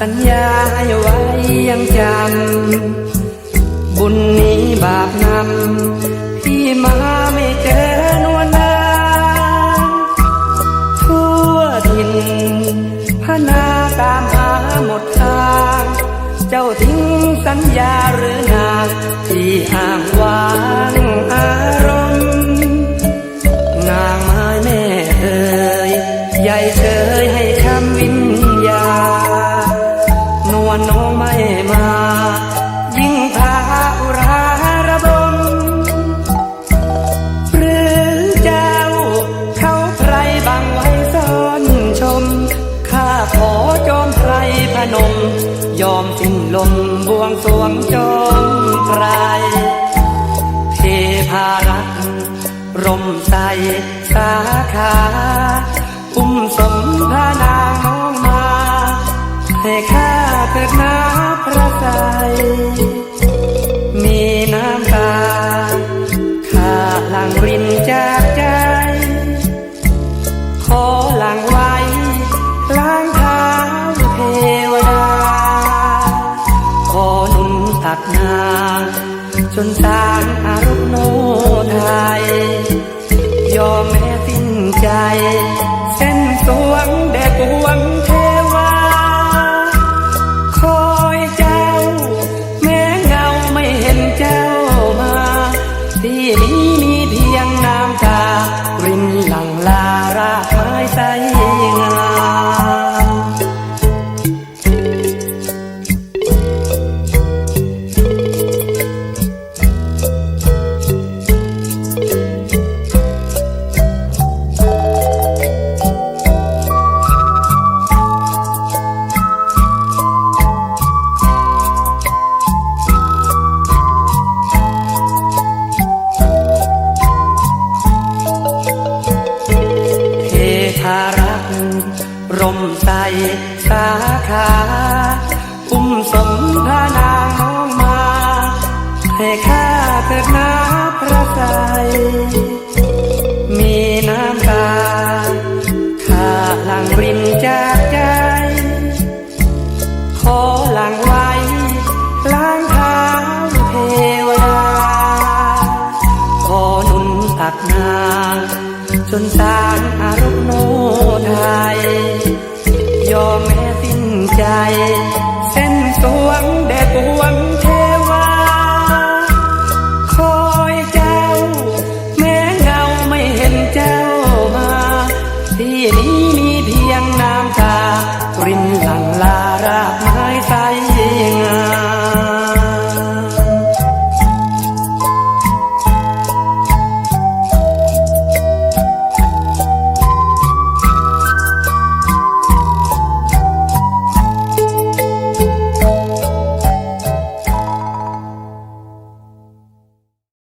ให้ไว้ยังจำ บุญนี้บาปนำที่มาไม่เจอนวลนางทั่วถิ่นพนาตามหาหมดทาง เจ้าทิ้งสัญญาหรือนางที่อ้างวาง วลน้องไม่มา ยิ่งพาอุราระบมหรือเจ้าเขาใครบังไว้ซ่อนชม ข้าขอจอมไพรพนม ยอมสิ้นลมบวงสวงจอมไพรเทพารักร่มใสสาขา อุ้มสม มีน้ำตาข้าหลังรินจากใจ ขอหลังไว้ล้างเท้าเทวดา ขอหนุนตักนางจนสางอารุณโนไทย ยอมแม้สิ้นใจ ใส ธารักร่มใสสาขาอุ้มสมพานางน้องมา ให้ข้าเกิดนาพระใสยมีน้ำตาข้าหลังรินจากใจ ขอหลังไว้ล้างเท้าเทวดาขอหนุนตักนาง จนสางอารมณ์โนไทย ยอมแม้สิ้นใจ เส้นสวงแด่ปวงเทวา คอยเจ้า แม้เงาไม่เห็นเจ้ามา ที่นี้มีเพียงน้ำตารินหลังลารา